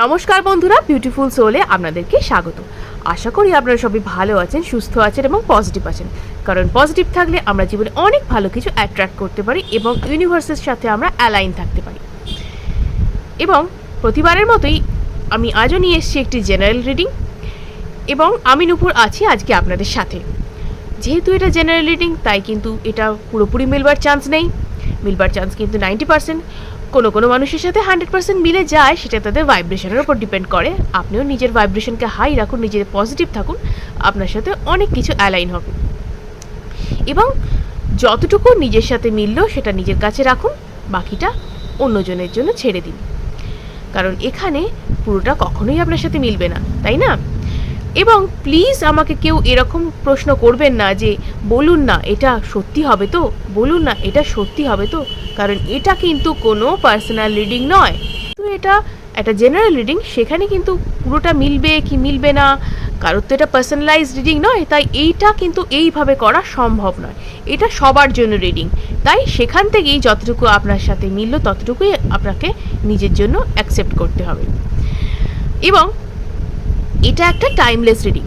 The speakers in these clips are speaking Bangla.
নমস্কার বন্ধুরা বিউটিফুল সোলে আপনাদেরকে স্বাগত। আশা করি আপনারা সবাই ভালো আছেন, সুস্থ আছেন এবং পজিটিভ আছেন। কারণ পজিটিভ থাকলে আমরা জীবনে অনেক ভালো কিছু অ্যাট্রাক্ট করতে পারি এবং ইউনিভার্সের সাথে আমরা অ্যালাইন থাকতে পারি। এবং প্রতিবারের মতোই আমি আজও নিয়ে এসেছি একটি জেনারেল রিডিং এবং আমি নুপুর আছি আজকে আপনাদের সাথে। যেহেতু এটা জেনারেল রিডিং তাই কিন্তু এটা পুরোপুরি মিলবার চান্স নেই। মিলবার চান্স কিন্তু নাইনটি পার্সেন্ট কোনো কোনো মানুষের সাথে হান্ড্রেড পার্সেন্ট মিলে যায়, সেটা তাদের ভাইব্রেশনের উপর ডিপেন্ড করে। আপনিও নিজের ভাইব্রেশনকে হাই রাখুন, নিজের পজিটিভ থাকুন, আপনার সাথে অনেক কিছু অ্যালাইন হবে। এবং যতটুকু নিজের সাথে মিলল, সেটা নিজের কাছে রাখুন, বাকিটা অন্যজনের জন্য ছেড়ে দিন। কারণ এখানে পুরোটা কখনোই আপনার সাথে মিলবে না, তাই না? এবং প্লিজ আমাকে কেউ এরকম প্রশ্ন করবেন না যে, বলুন না, এটা সত্যি হবে তো? বলুন না, এটা সত্যি হবে তো? কারণ এটা কিন্তু কোনো পার্সোনাল রিডিং নয়। তো এটা একটা জেনারেল রিডিং সেখানে কিন্তু পুরোটা মিলবে কি মিলবে না? কারোর তো এটা পার্সোনালাইজ রিডিং নয়, তাই এইটা কিন্তু এইভাবে করা সম্ভব নয়। এটা সবার জন্য রিডিং তাই সেখান থেকেই যতটুকু আপনার সাথে মিলল, ততটুকুই আপনাকে নিজের জন্য অ্যাকসেপ্ট করতে হবে। এবং এটা একটা টাইমলেস রিডিং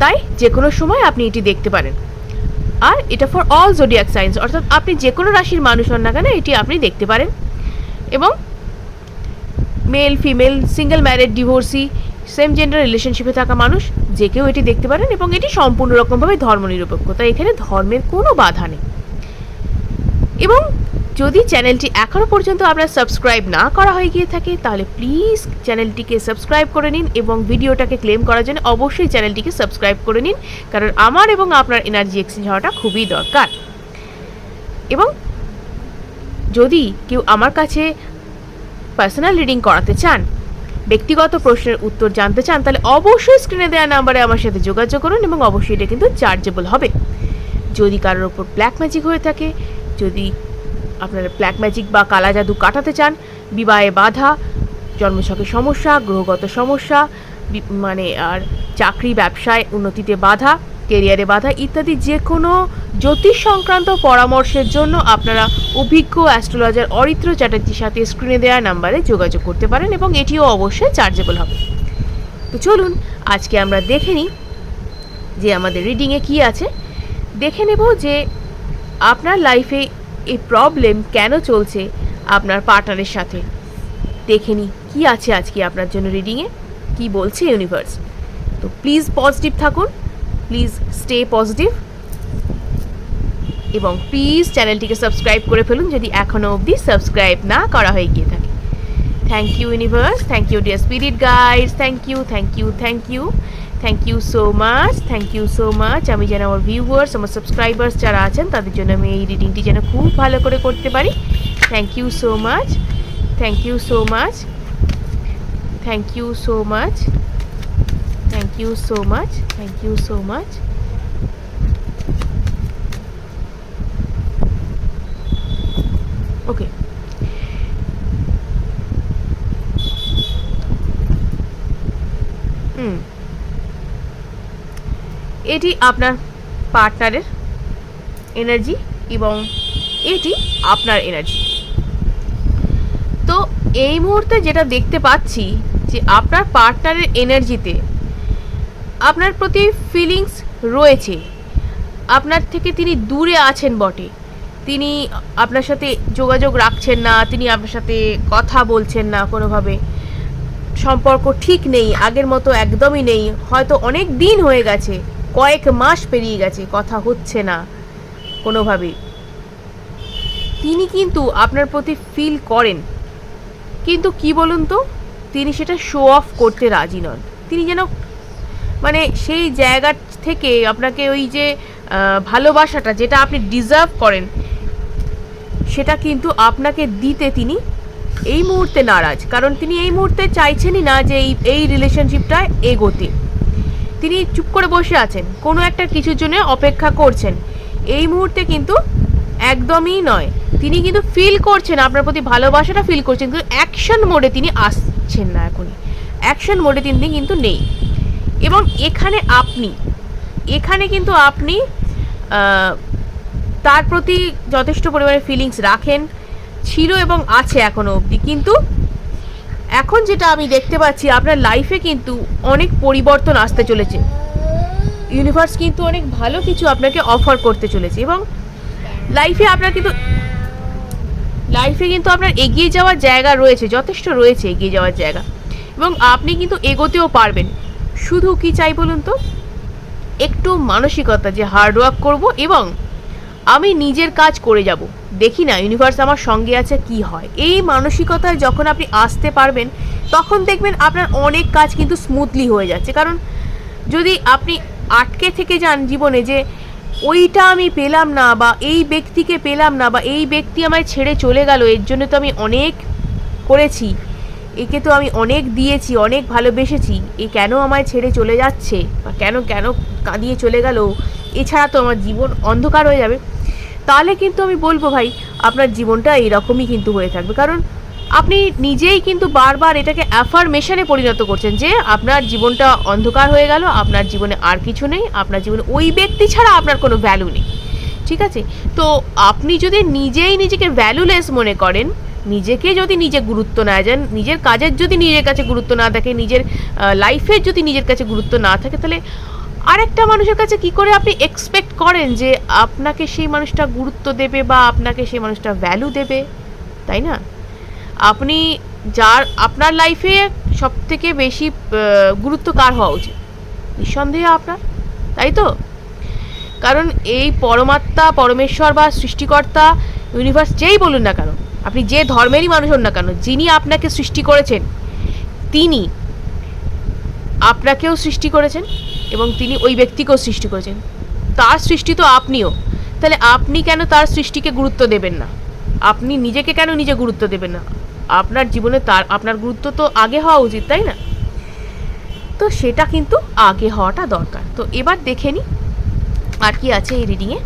তাই যে কোনো সময় আপনি এটি দেখতে পারেন। আর এটা ফর অল জোডিয়াক সাইন্স অর্থাৎ আপনি যে কোনো রাশির মানুষ হন না কেন, এটি আপনি দেখতে পারেন। এবং male female single married divorcee same gender রিলেশনশিপে থাকা মানুষ, যে কেউ এটি দেখতে পারেন এবং এটি সম্পূর্ণ রকমভাবে ধর্মনিরপেক্ষ। তাই এখানে ধর্মের কোনো বাধা নেই। এবং যদি চ্যানেলটি এখনও পর্যন্ত আপনার সাবস্ক্রাইব না করা হয়ে গিয়ে থাকে, তাহলে প্লিজ চ্যানেলটিকে সাবস্ক্রাইব করে নিন এবং ভিডিওটাকে ক্লেম করার জন্য অবশ্যই চ্যানেলটিকে সাবস্ক্রাইব করে নিন, কারণ আমার এবং আপনার এনার্জি এক্সচেঞ্জ হওয়াটা খুবই দরকার। এবং যদি কেউ আমার কাছে পার্সোনাল রিডিং করাতে চান, ব্যক্তিগত প্রশ্নের উত্তর জানতে চান, তাহলে অবশ্যই স্ক্রিনে দেওয়া নাম্বারে আমার সাথে যোগাযোগ করুন এবং অবশ্যই এটা কিন্তু চার্জেবল হবে। যদি কারোর ওপর ব্ল্যাক ম্যাজিক হয়ে থাকে, যদি আপনারা ব্ল্যাক ম্যাজিক বা কালা জাদু কাটাতে চান, বিবাহে বাধা, জন্মছকে সমস্যা, গ্রহগত সমস্যা মানে আর চাকরি, ব্যবসায় উন্নতিতে বাধা, কেরিয়ারে বাধা ইত্যাদি যে কোনো জ্যোতিষ সংক্রান্ত পরামর্শের জন্য আপনারা অভিজ্ঞ অ্যাস্ট্রোলজার অরিত্র চ্যাটার্জির সাথে স্ক্রিনে দেওয়া নাম্বারে যোগাযোগ করতে পারেন এবং এটিও অবশ্যই চার্জেবল হবে। তো চলুন, আজকে আমরা দেখে নিই যে আমাদের রিডিংয়ে কি আছে। দেখে নেব যে আপনার লাইফে এই প্রবলেম কেন চলছে আপনার পার্টনারের সাথে? দেখে নিই, কী আছে আজকে আপনার জন্য রিডিংয়ে কি বলছে ইউনিভার্স তো প্লিজ পজিটিভ থাকুন প্লিজ স্টে পজিটিভ এবং প্লিজ চ্যানেলটিকে সাবস্ক্রাইব করে ফেলুন যদি এখনও অবধি সাবস্ক্রাইব না করা হয়ে গিয়ে থাকে। Thank you universe thank you dear spirit guides thank you thank you thank you thank you so much thank you so much আমি যেন আমার ভিউয়ার্স আমার সাবস্ক্রাইবার্স যারা আছেন, তাদের জন্য আমি এই রিডিংটি যেন খুব ভালো করে করতে পারি। Thank you so much thank you so much thank you so much thank you so much thank you so much okay hmm এটি আপনার পার্টনারের এনার্জি এবং এটি আপনার এনার্জি তো এই মুহূর্তে যেটা দেখতে পাচ্ছি যে আপনার পার্টনারের এনার্জিতে আপনার প্রতি ফিলিংস রয়েছে। আপনার থেকে তিনি দূরে আছেন বটে। তিনি আপনার সাথে যোগাযোগ রাখছেন না, তিনি আপনার সাথে কথা বলছেন না কোনোভাবে। সম্পর্ক ঠিক নেই, আগের মতো একদমই নেই। হয়তো অনেক দিন হয়ে গেছে। কয়েক মাস পেরিয়ে গেছে, কথা হচ্ছে না কোনোভাবেই। তিনি কিন্তু আপনার প্রতি ফিল করেন। কিন্তু কি বলুন তো, তিনি সেটা শো অফ করতে রাজি নন। তিনি যেন মানে সেই জায়গা থেকে আপনাকে ওই যে ভালোবাসাটা যেটা আপনি ডিজার্ভ করেন, সেটা কিন্তু আপনাকে দিতে তিনি এই মুহূর্তে নারাজ। কারণ তিনি এই মুহূর্তে চাইছেনই না যে এই এই রিলেশনশিপটা এগোতে। তিনি চুপ করে বসে আছেন, কোনো একটা কিছুর জন্য অপেক্ষা করছেন। এই মুহূর্তে কিন্তু একদমই নয়। তিনি কিন্তু ফিল করছেন, আপনার প্রতি ভালোবাসাটা ফিল করছেন, কিন্তু অ্যাকশন মোডে তিনি আসছেন না এখনই। অ্যাকশন মোডে তিনি কিন্তু নেই। এবং এখানে আপনি, এখানে কিন্তু আপনি তার প্রতি যথেষ্ট পরিমাণে ফিলিংস রাখেন, ছিল এবং আছে এখনও অবধি, কিন্তু এখন যেটা আমি দেখতে পাচ্ছি, আপনার লাইফে কিন্তু অনেক পরিবর্তন আসতে চলেছে। ইউনিভার্স কিন্তু অনেক ভালো কিছু আপনাকে অফার করতে চলেছে এবং লাইফে আপনার কিন্তু লাইফে কিন্তু আপনার এগিয়ে যাওয়ার জায়গা রয়েছে, যথেষ্ট রয়েছে এগিয়ে যাওয়ার জায়গা। এবং আপনি কিন্তু এগোতেও পারবেন। শুধু কি চাই বলুন তো? একটু মানসিকতা, যে হার্ড ওয়ার্ক করব এবং আমি নিজের কাজ করে যাব। দেখি না ইউনিভার্স আমার সঙ্গে আছে, কি হয়? এই মানসিকতায় যখন আপনি আসতে পারবেন, তখন দেখবেন আপনার অনেক কাজ কিন্তু স্মুথলি হয়ে যাচ্ছে। কারণ যদি আপনি আটকে থেকে যান জীবনে যে, ওইটা আমি পেলাম না বা এই ব্যক্তিকে পেলাম না বা এই ব্যক্তি আমায় ছেড়ে চলে গেল, এর জন্য তো আমি অনেক করেছি, একে তো আমি অনেক দিয়েছি, অনেক ভালোবেসেছি, এ কেন আমায় ছেড়ে চলে যাচ্ছে? বা কেন কেন কাঁদিয়ে চলে গেল? এছাড়া তো আমার জীবন অন্ধকার হয়ে যাবে। তাহলে কিন্তু আমি বলব ভাই, আপনার জীবনটা এইরকমই কিন্তু হয়ে থাকবে। কারণ আপনি নিজেই কিন্তু বারবার এটাকে অ্যাফার্মেশনে পরিণত করছেন যে আপনার জীবনটা অন্ধকার হয়ে গেল, আপনার জীবনে আর কিছু নেই, আপনার জীবনে ওই ব্যক্তি ছাড়া আপনার কোনো ভ্যালু নেই। ঠিক আছে? তো আপনি যদি নিজেই নিজেকে ভ্যালুলেস মনে করেন, নিজেকে যদি নিজে গুরুত্ব না যান নিজের কাজের যদি নিজের কাছে গুরুত্ব না থাকে নিজের লাইফের যদি নিজের কাছে গুরুত্ব না থাকে, তাহলে আরেকটা মানুষের কাছে কি করে আপনি এক্সপেক্ট করেন যে আপনাকে সেই মানুষটা গুরুত্ব দেবে বা আপনাকে সেই মানুষটা ভ্যালু দেবে? তাই না? আপনি যার, আপনার লাইফে সব থেকে বেশি গুরুত্ব কার হওয়া উচিত? নিঃসন্দেহে আপনার। তাই তো? কারণ এই পরমাত্মা, পরমেশ্বর বা সৃষ্টিকর্তা ইউনিভার্স যেই বলুন না কেন, আপনি যে ধর্মেরই মানুষ হন না কেন, যিনি আপনাকে সৃষ্টি করেছেন, তিনি আপনাকেও সৃষ্টি করেছেন। এবং তিনি ওই ব্যক্তিকেও সৃষ্টি করেছেন। তার সৃষ্টি তো আপনিও। তাহলে আপনি কেন তার সৃষ্টিকে গুরুত্ব দেবেন না? আপনি নিজেকে কেন নিজে গুরুত্ব দেবেন না? আপনার জীবনে তার, আপনার গুরুত্ব তো আগে হওয়া উচিত, তাই না? তো সেটা কিন্তু আগে হওয়াটা দরকার। তো এবার দেখে নিই আর কি আছে এই রিডিংয়ে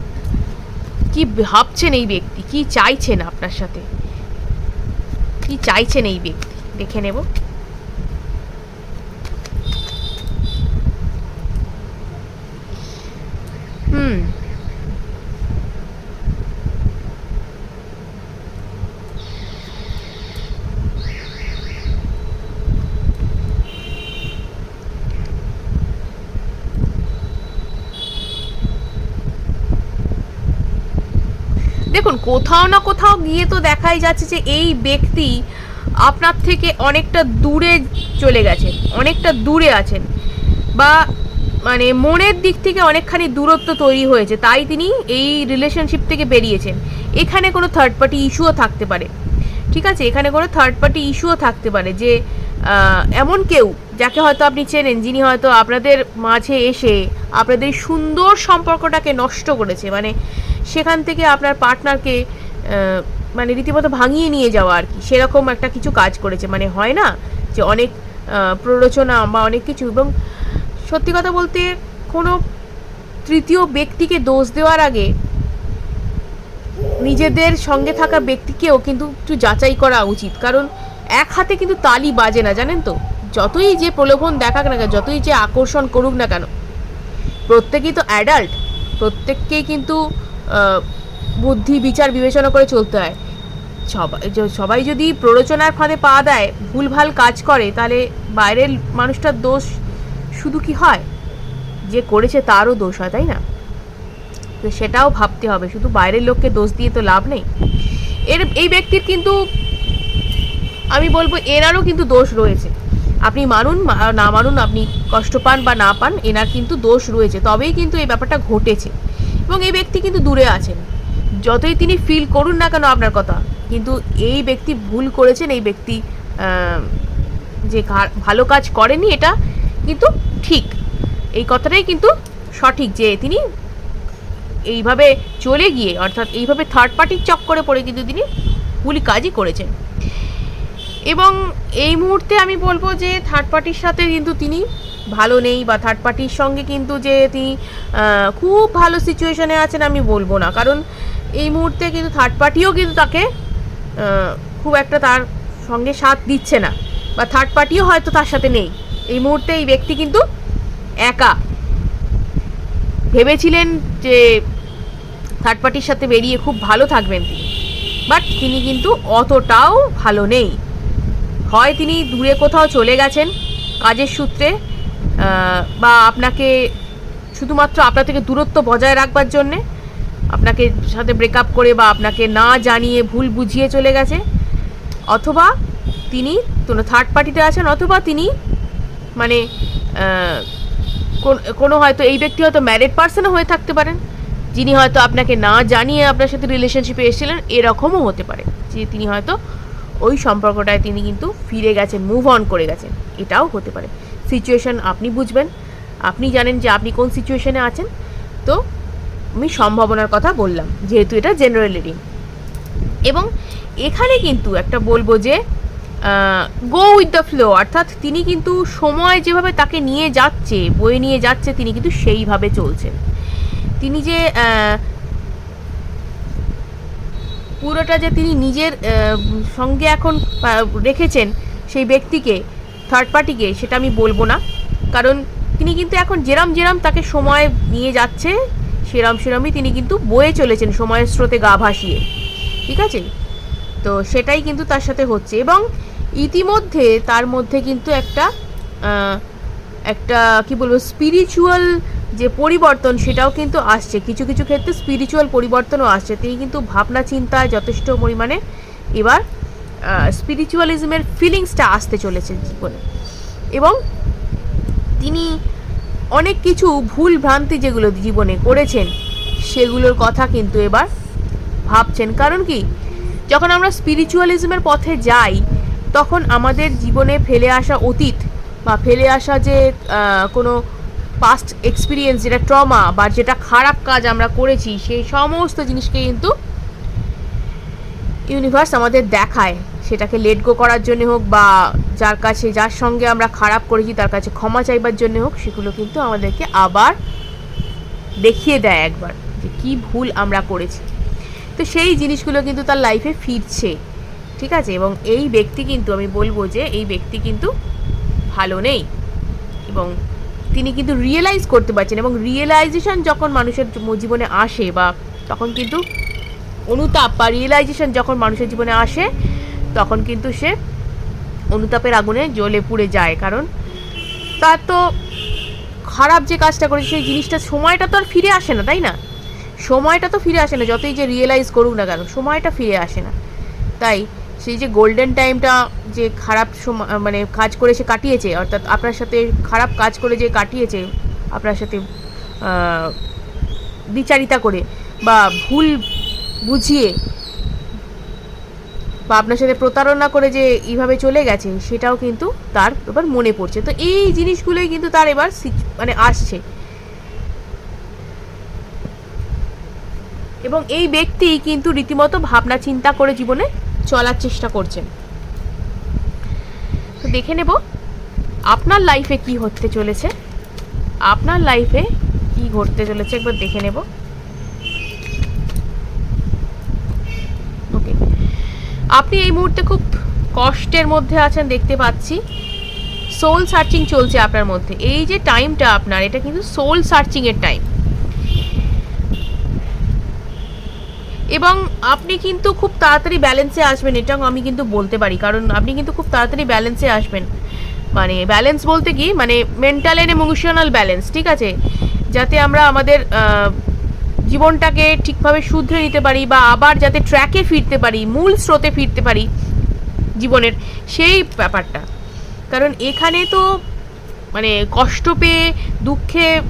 কি ভাবছেন এই ব্যক্তি? কি চাইছেন আপনার সাথে? কি চাইছেন এই ব্যক্তি? দেখে নেব। হুম দেখুন, কোথাও না কোথাও গিয়ে তো দেখাই যাচ্ছে যে এই ব্যক্তি আপনার থেকে অনেকটা দূরে চলে গেছেন, অনেকটা দূরে আছেন, বা মানে মনের দিক থেকে অনেকখানি দূরত্ব তৈরি হয়েছে, তাই তিনি এই রিলেশনশিপ থেকে বেরিয়েছেন। এখানে কোনো থার্ড পার্টি ইস্যুও থাকতে পারে। ঠিক আছে? এখানে কোনো থার্ড পার্টি ইস্যুও থাকতে পারে যে এমন কেউ যাকে হয়তো আপনি চেনেন, যিনি হয়তো আপনাদের মাঝে এসে আপনাদের সুন্দর সম্পর্কটাকে নষ্ট করেছে। মানে সেখান থেকে আপনার পার্টনারকে মানে রীতিমতো ভাঙিয়ে নিয়ে যাওয়া আর কি। সেরকম একটা কিছু কাজ করেছে। মানে হয় না যে অনেক প্ররোচনা বা অনেক কিছু এবং সত্যি কথা বলতে কোনো তৃতীয় ব্যক্তিকে দোষ দেওয়ার আগে নিজেদের সঙ্গে থাকা ব্যক্তিকেও কিন্তু একটু যাচাই করা উচিত। কারণ এক হাতে কিন্তু তালি বাজে না, জানেন তো? যতই যে প্রলোভন দেখাক না কেন, যতই যে আকর্ষণ করুক না কেন, প্রত্যেকেই তো অ্যাডাল্ট প্রত্যেককেই কিন্তু বুদ্ধি, বিচার, বিবেচনা করে চলতে হয়। সবাই সবাই যদি প্ররোচনার ফাঁদে পা দেয়, ভুলভাল কাজ করে, তাহলে বাইরের মানুষটার দোষ শুধু কি হয়? যে করেছে তারও দোষ হয়, তাই না? তো সেটাও ভাবতে হবে, শুধু বাইরের লোককে দোষ দিয়ে তো লাভ নেই। এর, এই ব্যক্তির কিন্তু, আমি বলব এনারও কিন্তু দোষ রয়েছে। আপনি মানুন না মানুন আপনি কষ্ট পান বা না পান, এনার কিন্তু দোষ রয়েছে। তবেই কিন্তু এই ব্যাপারটা ঘটেছে। এবং এই ব্যক্তি কিন্তু দূরে আছেন। যতই তিনি ফিল করুন না কেন আপনার কথা, কিন্তু এই ব্যক্তি ভুল করেছেন, এই ব্যক্তি যে ভালো কাজ করেনি, এটা কিন্তু ঠিক। এই কথাটাই কিন্তু সঠিক যে তিনি এইভাবে চলে গিয়ে, অর্থাৎ এইভাবে থার্ড পার্টির চক্করে পড়ে কিন্তু তিনি ভুল কাজই করেছেন। এবং এই মুহূর্তে আমি বলব যে থার্ড পার্টির সাথে কিন্তু তিনি ভালো নেই বা থার্ড পার্টির সঙ্গে কিন্তু যে তিনি খুব ভালো সিচুয়েশনে আছেন আমি বলব না। কারণ এই মুহূর্তে কিন্তু থার্ড পার্টিও কিন্তু তাকে খুব একটা তার সঙ্গে সাথ দিচ্ছে না। বা থার্ড পার্টিও হয়তো তার সাথে নেই। এই মুহূর্তে এই ব্যক্তি কিন্তু একা। ভেবেছিলেন যে থার্ড পার্টির সাথে বেরিয়ে খুব ভালো থাকবেন তিনি। বাট তিনি কিন্তু অতটাও ভালো নেই। হয় তিনি দূরে কোথাও চলে গেছেন কাজের সূত্রে বা আপনাকে শুধুমাত্র আপনার থেকে দূরত্ব বজায় রাখবার জন্যে, আপনাকে সাথে ব্রেকআপ করে বা আপনাকে না জানিয়ে ভুল বুঝিয়ে চলে গেছে, অথবা তিনি কোনো থার্ড পার্টিতে আছেন, অথবা তিনি মানে কোন- হয়তো এই ব্যক্তি হয়তো ম্যারিড পার্সনও হয়ে থাকতে পারেন। যিনি হয়তো আপনাকে না জানিয়ে আপনার সাথে রিলেশনশিপে এসেছিলেন, এরকমও হতে পারে। যে তিনি হয়তো ওই সম্পর্কটায় তিনি কিন্তু ফিরে গেছেন মুভ অন করে গেছেন। এটাও হতে পারে। সিচুয়েশন আপনি বুঝবেন। আপনি জানেন যে আপনি কোন সিচুয়েশনে আছেন। তো আমি সম্ভাবনার কথা বললাম, যেহেতু এটা জেনারেল রিডিং এবং এখানে কিন্তু একটা বলব যে গো উইথ দ্য ফ্লো অর্থাৎ তিনি কিন্তু সময় যেভাবে তাকে নিয়ে যাচ্ছে, বয়ে নিয়ে যাচ্ছে, তিনি কিন্তু সেইভাবে চলছেন। তিনি যে পুরোটা যে তিনি নিজের সঙ্গে এখন রেখেছেন সেই ব্যক্তিকে থার্ড পার্টিকে সেটা আমি বলব না। কারণ তিনি কিন্তু এখন যেরাম যেরাম তাকে সময় নিয়ে যাচ্ছে, সেরাম সেরামই তিনি কিন্তু বয়ে চলেছেন, সময়ের স্রোতে গা ভাসিয়ে। ঠিক আছে? তো সেটাই কিন্তু তার সাথে হচ্ছে। এবং ইতিমধ্যে তার মধ্যে কিন্তু একটা একটা কি বলব স্পিরিচুয়াল যে পরিবর্তন সেটাও কিন্তু আসছে। কিছু কিছু ক্ষেত্রে স্পিরিচুয়াল পরিবর্তনও আসছে। তিনি কিন্তু ভাবনা, চিন্তায় যথেষ্ট পরিমাণে এবার স্পিরিচুয়ালিজমের ফিলিংসটা আসতে চলেছে জীবনে। এবং তিনি অনেক কিছু ভুল ভ্রান্তি যেগুলো জীবনে করেছেন, সেগুলোর কথা কিন্তু এবার ভাবছেন। কারণ কি? যখন আমরা স্পিরিচুয়ালিজমের পথে যাই তখন আমাদের জীবনে ফেলে আসা অতীত বা ফেলে আসা যে কোনো পাস্ট এক্সপিরিয়েন্স যেটা ট্রমা বা যেটা খারাপ কাজ আমরা করেছি, সেই সমস্ত জিনিসকে কিন্তু ইউনিভার্স আমাদের দেখায়। সেটাকে লেট গো করার জন্য হোক বা যার কাছে, যার সঙ্গে আমরা খারাপ করেছি, তার কাছে ক্ষমা চাইবার জন্য হোক, সেগুলো কিন্তু আমাদেরকে আবার দেখিয়ে দেয় একবার যে কী ভুল আমরা করেছি। তো সেই জিনিসগুলো কিন্তু তার লাইফে ফিরছে। ঠিক আছে? এবং এই ব্যক্তি কিন্তু, আমি বলব যে এই ব্যক্তি কিন্তু ভালো নেই। এবং তিনি কিন্তু রিয়েলাইজ করতে পারছেন এবং রিয়েলাইজেশন যখন মানুষের জীবনে আসে বা তখন কিন্তু অনুতাপ বা রিয়েলাইজেশন যখন মানুষের জীবনে আসে, তখন কিন্তু সে অনুতাপের আগুনে জ্বলে পুড়ে যায়। কারণ তার তো খারাপ যে কাজটা করেছে, সেই জিনিসটা সময়টা তো আর ফিরে আসে না, তাই না? সময়টা তো ফিরে আসে না, যতই যে রিয়েলাইজ করুক না কেন, সময়টা ফিরে আসে না। তাই সেই যে গোল্ডেন টাইমটা যে খারাপ সময় মানে কাজ করে সে কাটিয়েছে, অর্থাৎ আপনার সাথে খারাপ কাজ করে যে কাটিয়েছে, আপনার সাথে বিচারিতা করে বা ভুল বুঝিয়ে বা আপনার সাথে প্রতারণা করে যে এইভাবে চলে গেছে, সেটাও কিন্তু তার এবার মনে পড়ছে। তো এই জিনিসগুলোই কিন্তু তার এবার মানে আসছে। এবং এই ব্যক্তি কিন্তু রীতিমতো ভাবনা চিন্তা করে জীবনে চলার চেষ্টা করছেন। তো দেখে নেব, আপনার লাইফে কি হতে চলেছে? আপনার লাইফে কি ঘটতে চলেছে? একবার দেখে নেব। ওকে আপনি এই মুহূর্তে খুব কষ্টের মধ্যে আছেন, দেখতে পাচ্ছি। সোল সার্চিং চলছে আপনার মধ্যে। এই যে টাইমটা আপনার, এটা কিন্তু সোল সার্চিংয়ের টাইম এবং আপনি কিন্তু খুব তাড়াতাড়ি ব্যালেন্সে আসবেন, এটাও আমি কিন্তু বলতে পারি। কারণ আপনি কিন্তু খুব তাড়াতাড়ি ব্যালেন্সে আসবেন। মানে ব্যালেন্স বলতে কি? মানে মেন্টাল অ্যান্ড ইমোশনাল ব্যালেন্স ঠিক আছে? যাতে আমরা আমাদের জীবনটাকে ঠিকভাবে শুধরে নিতে পারি বা আবার যাতে ট্র্যাকে ফিরতে পারি, মূল স্রোতে ফিরতে পারি জীবনের, সেই ব্যাপারটা। কারণ এখানে তো মানে কষ্ট পেয়ে, দুঃখে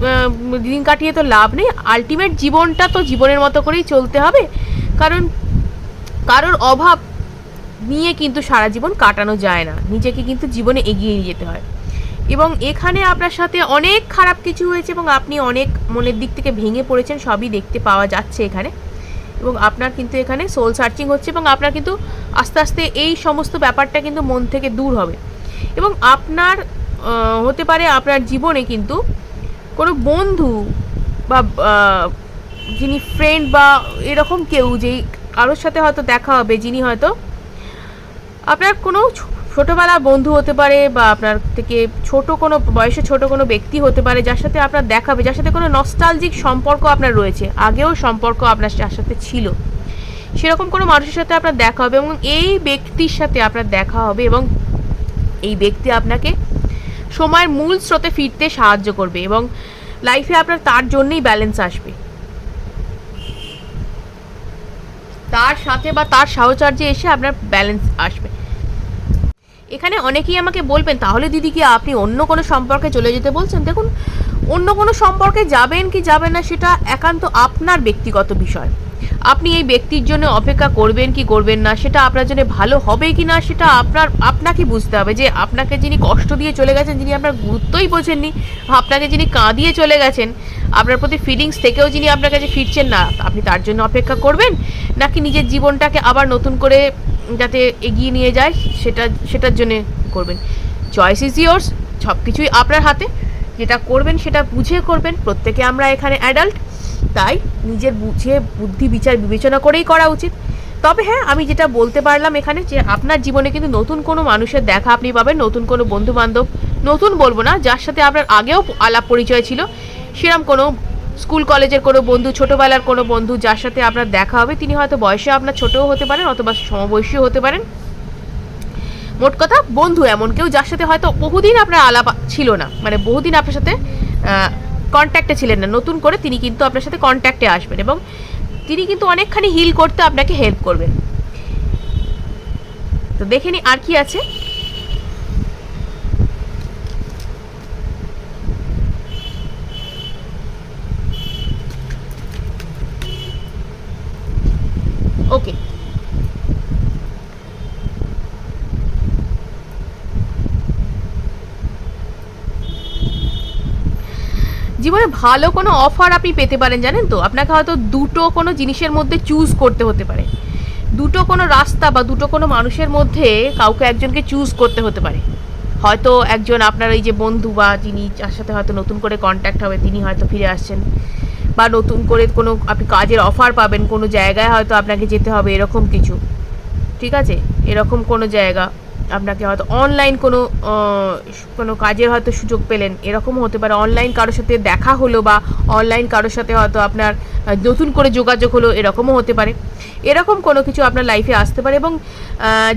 দিন কাটিয়ে তো লাভ নেই। আলটিমেট জীবনটা তো জীবনের মতো করেই চলতে হবে। কারণ কারোর অভাব নিয়ে কিন্তু সারা জীবন কাটানো যায় না। নিজেকে কিন্তু জীবনে এগিয়ে নিয়ে যেতে হয়। এবং এখানে আপনার সাথে অনেক খারাপ কিছু হয়েছে এবং আপনি অনেক মনের দিক থেকে ভেঙে পড়েছেন, সবই দেখতে পাওয়া যাচ্ছে এখানে। এবং আপনার কিন্তু এখানে সোল সার্চিং হচ্ছে এবং আপনার কিন্তু আস্তে আস্তে এই সমস্ত ব্যাপারটা কিন্তু মন থেকে দূর হবে। এবং আপনার হতে পারে আপনার জীবনে কিন্তু কোনো বন্ধু বা যিনি ফ্রেন্ড বা এরকম কেউ যেই কারোর সাথে হয়তো দেখা হবে, যিনি হয়তো আপনার কোনো ছোটবেলার বন্ধু হতে পারে বা আপনার থেকে ছোট কোনো, বয়সে ছোট কোনো ব্যক্তি হতে পারে যার সাথে আপনার দেখা হবে, যার সাথে কোনো নস্টালজিক সম্পর্ক আপনার রয়েছে, আগেও সম্পর্ক আপনার যার সাথে ছিল। সেরকম কোনো মানুষের সাথে আপনার দেখা হবে এবং এই ব্যক্তির সাথে আপনার দেখা হবে এবং এই ব্যক্তি আপনাকে সময়ের মূল স্রোতে ফিরতে সাহায্য করবে এবং লাইফে আপনার তার জন্যেই ব্যালেন্স আসবে। তার সাথে বা তার সাহচর্যে এসে আপনার ব্যালেন্স আসবে। এখানে অনেকেই আমাকে বলবেন, তাহলে দিদি কি আপনি অন্য কোনো সম্পর্কে চলে যেতে বলছেন? দেখুন, অন্য কোনো সম্পর্কে যাবেন কি যাবেন না, সেটা একান্ত আপনার ব্যক্তিগত বিষয়। আপনি এই ব্যক্তির জন্য অপেক্ষা করবেন কি করবেন না, সেটা আপনার জন্য ভালো হবে কি না সেটা আপনার, আপনাকে বুঝতে হবে যে আপনাকে যিনি কষ্ট দিয়ে চলে গেছেন, যিনি আপনার গুরুত্বই বোঝেননি, আপনাকে যিনি কাঁদিয়ে চলে গেছেন, আপনার প্রতি ফিলিংস থেকেও যিনি আপনার কাছে ফিরছেন না, আপনি তার জন্য অপেক্ষা করবেন? নাকি নিজের জীবনটাকে আবার নতুন করে যাতে এগিয়ে নিয়ে যায়, সেটা, সেটার জন্য করবেন? চয়েস ইজ ইয়োর্স সব কিছুই আপনার হাতে, যেটা করবেন সেটা বুঝে করবেন, প্রত্যেকে আমরা এখানে অ্যাডাল্ট তাই নিজের বুঝে বুদ্ধি, বিচার, বিবেচনা করেই করা উচিত। তবে হ্যাঁ আমি যেটা বলতে পারলাম এখানে যে আপনার জীবনে কিন্তু নতুন কোনো মানুষের দেখা আপনি পাবেন, নতুন কোনো বন্ধু বান্ধব নতুন বলব না, যার সাথে আপনার আগেও আলাপ পরিচয় ছিল। সেরকম কোনো স্কুল, কলেজের কোনো বন্ধু, ছোটোবেলার কোনো বন্ধু যার সাথে আপনার দেখা হবে, তিনি হয়তো বয়সে আপনার ছোটও হতে পারেন অথবা সমবয়সীও হতে পারেন। মোট কথা, বন্ধু এমন কেউ যার সাথে হয়তো বহুদিন আপনার আলাপ ছিল না। মানে বহুদিন আপনার সাথে কন্ট্যাক্টে ছিলেন না। নতুন করে তিনি কিন্তু আপনার সাথে কন্ট্যাক্টে আসবেন এবং তিনি কিন্তু অনেকখানি হিল করতে আপনাকে হেল্প করবেন। তো দেখে নি আর কি আছে ওকে জীবনে ভালো কোনো অফার আপনি পেতে পারেন, জানেন তো? আপনাকে হয়তো দুটো কোনো জিনিসের মধ্যে চুজ করতে হতে পারে। দুটো কোনো রাস্তা বা দুটো কোনো মানুষের মধ্যে কাউকে একজনকে চুজ করতে হতে পারে। হয়তো একজন আপনার এই যে বন্ধু বা যিনি যার সাথে হয়তো নতুন করে কন্ট্যাক্ট হবে, তিনি হয়তো ফিরে আসছেন। বা নতুন করে কোনো আপনি কাজের অফার পাবেন, কোনো জায়গায় হয়তো আপনাকে যেতে হবে, এরকম কিছু। ঠিক আছে? এরকম কোনো জায়গা। আপনাকে হয়তো অনলাইন কোনো কোনো কাজের হয়তো সুযোগ পেলেন। এরকমও হতে পারে অনলাইন কারোর সাথে দেখা হলো বা অনলাইন কারোর সাথে হয়তো আপনার নতুন করে যোগাযোগ হলো, এরকমও হতে পারে। এরকম কোনো কিছু আপনার লাইফে আসতে পারে এবং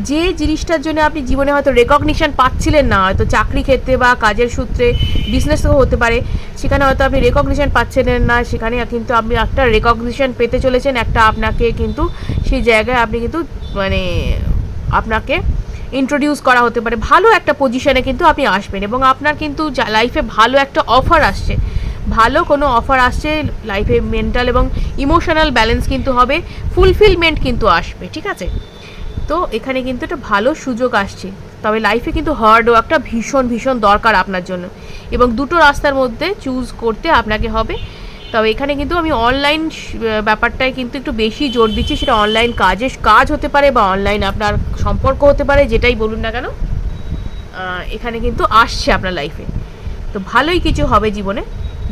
যে জিনিসটার জন্য আপনি জীবনে হয়তো রেকগনিশন পাচ্ছিলেন না, হয়তো চাকরি ক্ষেত্রে বা কাজের সূত্রে বিজনেসও হতে পারে, সেখানে হয়তো আপনি রেকগনিশন পাচ্ছিলেন না, সেখানে কিন্তু আপনি একটা রেকগনিশন পেতে চলেছেন, একটা আপনাকে কিন্তু সেই জায়গায় আপনি কিন্তু মানে আপনাকে ইন্ট্রোডিউস করা হতে পারে। ভালো একটা পজিশনে কিন্তু আপনি আসবেন এবং আপনার কিন্তু লাইফে ভালো একটা অফার আসছে। ভালো কোনো অফার আসছে লাইফে মেন্টাল এবং ইমোশনাল ব্যালেন্স কিন্তু হবে ফুলফিলমেন্ট কিন্তু আসবে, ঠিক আছে? তো এখানে কিন্তু একটা ভালো সুযোগ আসছে। তবে লাইফে কিন্তু হার্ড ওয়ার্কটা ভীষণ ভীষণ দরকার আপনার জন্য। এবং দুটো রাস্তার মধ্যে চুজ করতে আপনাকে হবে। তবে এখানে কিন্তু আমি অনলাইন ব্যাপারটায় কিন্তু একটু বেশি জোর দিচ্ছি। সেটা অনলাইন কাজে, কাজ হতে পারে বা অনলাইন আপনার সম্পর্ক হতে পারে, যেটাই বলুন না কেন এখানে কিন্তু আসছে আপনার লাইফে তো ভালোই কিছু হবে জীবনে।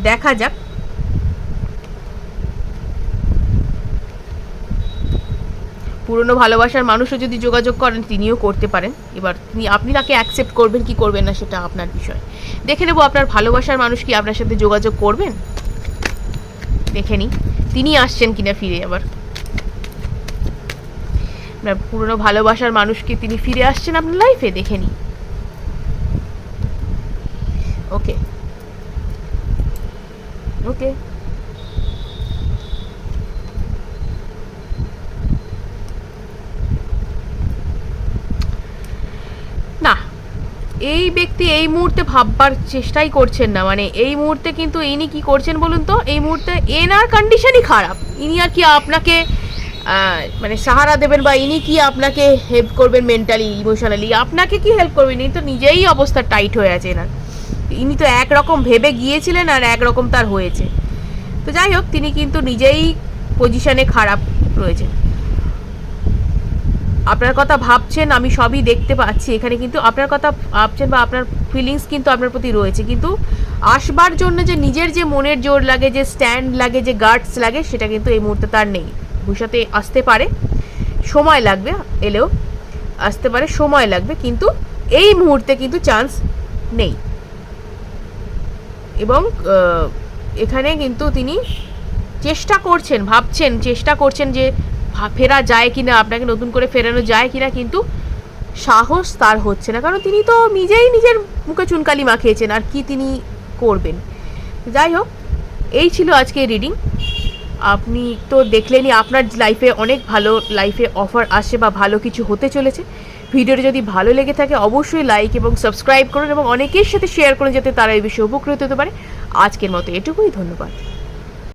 দেখা যাক। পুরনো ভালোবাসার মানুষও যদি যোগাযোগ করেন, তিনিও করতে পারেন। এবার তিনি, আপনি তাকে অ্যাকসেপ্ট করবেন, কি করবেন না, সেটা আপনার বিষয়। দেখে নেব আপনার ভালোবাসার মানুষ কি আপনার সাথে যোগাযোগ করবেন? দেখে নিই তিনি আসছেন কিনা ফিরে আবার। পুরনো ভালোবাসার মানুষকে তিনি ফিরে আসছেন আপনার লাইফে দেখে নিই ওকে ওকে না এই ব্যক্তি এই মুহূর্তে ভাববার চেষ্টাই করছেন না। মানে এই মুহূর্তে কিন্তু ইনি কি করছেন বলুন তো? এই মুহূর্তে এনার কন্ডিশনই খারাপ। ইনি আর কি আপনাকে মানে সাহারা দেবেন বা ইনি কি আপনাকে হেল্প করবেন মেন্টালি ইমোশনালি আপনাকে কি হেল্প করবেন? ইনি তো নিজেই অবস্থা টাইট হয়ে আছে এনার। ইনি তো একরকম ভেবে গিয়েছিলেন আর একরকম তার হয়েছে। তো যাই হোক, তিনি কিন্তু নিজেই পজিশনে খারাপ রয়েছেন। আপনার কথা ভাবছেন, আমি সবই দেখতে পাচ্ছি। এখানে কিন্তু আপনার কথা ভাবছেন বা আপনার ফিলিংস কিন্তু আপনার প্রতি রয়েছে। কিন্তু আসবার জন্য যে নিজের যে মনের জোর লাগে, যে স্ট্যান্ড লাগে, যে গার্ডস লাগে, সেটা কিন্তু এই মুহূর্তে তার নেই। ভবিষ্যতে আসতে পারে, সময় লাগবে, এলেও আসতে পারে, সময় লাগবে, কিন্তু এই মুহূর্তে কিন্তু চান্স নেই। এবং এখানে কিন্তু তিনি চেষ্টা করছেন, ভাবছেন, চেষ্টা করছেন যে ফেরা যায় কিনা, আপনাকে নতুন করে ফেরানো যায় কিনা, কিন্তু সাহস তার হচ্ছে না। কারণ তিনি তো নিজেই নিজের মুখে চুনকালি মাখিয়েছেন, আর কি তিনি করবেন? যাই হোক, এই ছিল আজকে রিডিং আপনি তো দেখলেনই আপনার লাইফে অনেক ভালো লাইফে অফার আসে বা ভালো কিছু হতে চলেছে। ভিডিওটি যদি ভালো লেগে থাকে, অবশ্যই লাইক এবং সাবস্ক্রাইব করুন এবং অনেকের সাথে শেয়ার করুন, যাতে তারা এই বিষয়ে উপকৃত হতে পারে। আজকের মতো এটুকুই, ধন্যবাদ।